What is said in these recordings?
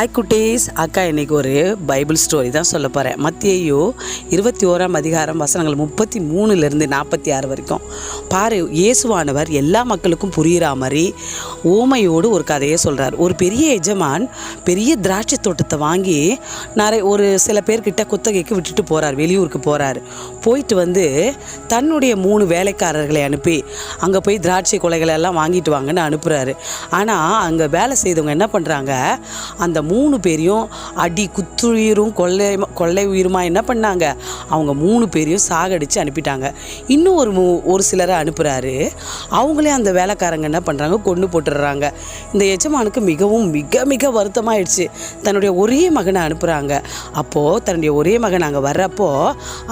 Hi குட்டீஸ். அக்கா இன்னைக்கு ஒரு பைபிள் ஸ்டோரி தான் சொல்ல போகிறேன் மத்தியையோ இருபத்தி ஓராம் அதிகாரம் வசனங்கள் முப்பத்தி மூணுலேருந்து நாற்பத்தி ஆறு வரைக்கும். பாரு இயேசுவானவர் எல்லா மக்களுக்கும் புரிகிற மாதிரி ஓமையோடு ஒரு கதையை சொல்கிறார் ஒரு பெரிய எஜமான் பெரிய திராட்சை தோட்டத்தை வாங்கி நிறைய ஒரு சில பேர்கிட்ட குத்தகைக்கு விட்டுட்டு போகிறார் வெளியூருக்கு போகிறார் போயிட்டு வந்து தன்னுடைய மூணு வேலைக்காரர்களை அனுப்பி அங்கே போய் திராட்சை கொலைகளெல்லாம் வாங்கிட்டு வாங்கன்னு அனுப்புகிறாரு ஆனால் அங்கே வேலை செய்தவங்க என்ன பண்ணுறாங்க அந்த மூணு பேரையும் அடி குத்துயிரும் கொள்ளை கொள்ளை உயிருமா என்ன பண்ணாங்க? அவங்க மூணு பேரையும் சாகடித்து அனுப்பிட்டாங்க. இன்னும் ஒரு மூ ஒரு சிலரை அனுப்புகிறாரு அவங்களே அந்த வேலைக்காரங்க என்ன பண்ணுறாங்க கொண்டு போட்டுடுறாங்க. இந்த எஜமானுக்கு மிகவும் மிக மிக வருத்தமாயிடுச்சு. தன்னுடைய ஒரே மகனை அனுப்புகிறாங்க அப்போது தன்னுடைய ஒரே மகன் அங்கே வர்றப்போ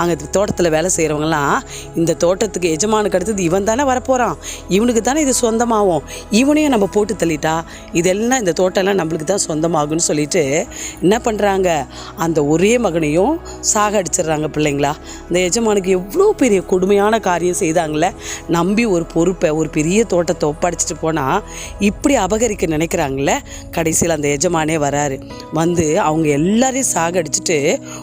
அங்கே தோட்டத்தில் வேலை செய்கிறவங்களாம் இந்த தோட்டத்துக்கு எஜமானுக்கு அடுத்தது இவன் தானே வரப்போகிறான் இவனுக்கு தானே இது சொந்தமாகும். இவனையும் நம்ம போட்டு தள்ளிட்டா இதெல்லாம் இந்த தோட்டம்லாம் நம்மளுக்கு தான் அப்படின்னு சொல்லிட்டு என்ன பண்ணுறாங்க அந்த ஒரே மகனையும் சாக அடிச்சிடுறாங்க பிள்ளைங்களா. இந்த எஜமானுக்கு எவ்வளோ பெரிய கொடுமையான காரியம் செய்தாங்களே நம்பி ஒரு பொறுப்பை ஒரு பெரிய தோட்டத்தை ஒப்படைச்சிட்டு போனால் இப்படி அபகரிக்க நினைக்கிறாங்களே கடைசியில் அந்த எஜமானே வராரு. வந்து அவங்க எல்லாரையும் சாகடிச்சிட்டு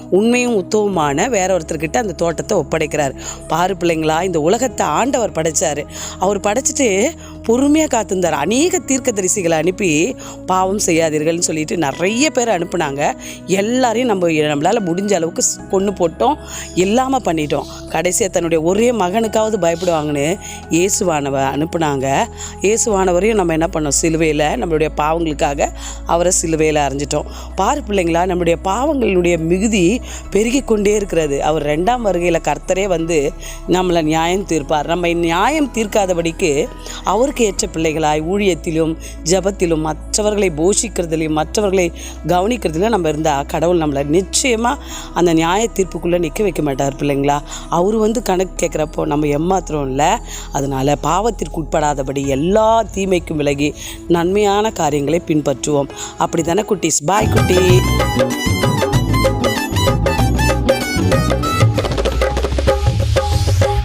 உண்மையும் உத்தவமான வேற ஒருத்தர்கிட்ட அந்த தோட்டத்தை ஒப்படைக்கிறார். பாரு பிள்ளைங்களா இந்த உலகத்தை ஆண்டவர் படைச்சார். அவர் படைச்சிட்டு பொறுமையாக காத்திருந்தார். அநேக தீர்க்கதரிசிகளை அனுப்பி பாவம் செய்யாதீர்கள்னு சொல்லிட்டு நிறைய பேர் அனுப்புனாங்க. எல்லாரையும் நம்ம நம்மளால் முடிஞ்ச அளவுக்கு ஸ்- கொன்று போட்டோம் இல்லாமல் பண்ணிட்டோம். கடைசியாக தன்னுடைய ஒரே மகனுக்காவது பயப்படுவாங்கன்னு இயேசுவானவ அனுப்புனாங்க. இயேசுவானவரையும் நம்ம என்ன பண்ணோம்? சிலுவையில் நம்மளுடைய பாவங்களுக்காக அவரை சிலுவையில் அரைஞ்சிட்டோம் பாரு பிள்ளைங்களா நம்மளுடைய பாவங்களுடைய மிகுதி பெருகி கொண்டே இருக்கிறது. அவர் ரெண்டாம் வருகையில் கர்த்தரே வந்து நம்மளை நியாயம் தீர்ப்பார். நம்ம நியாயம் தீர்க்காதபடிக்கு அவருக்கு ஏற்ற பிள்ளைகளாய் ஊழியத்திலும் ஜெபத்திலும் மற்றவர்களை போஷிக்கிறதுலையும் மற்றவர்களை கவனிக்கிறதுலையும் நம்ம இருந்தால் கடவுள் நம்மளை நிச்சயமாக அந்த நியாய தீர்ப்புக்குள்ளே நிற்க வைக்க மாட்டார் பிள்ளைங்களா? அவர் வந்து கணக்கு கேட்குறப்போ நம்ம ஏமாத்திரம் இல்லை? அதனால் பாவத்திற்கு உட்படாதபடி எல்லா தீமைக்கும் விலகி நன்மையான காரியங்களை பின்பற்றுவோம். அப்படி தானே குட்டீஸ்? பாய் குட்டி.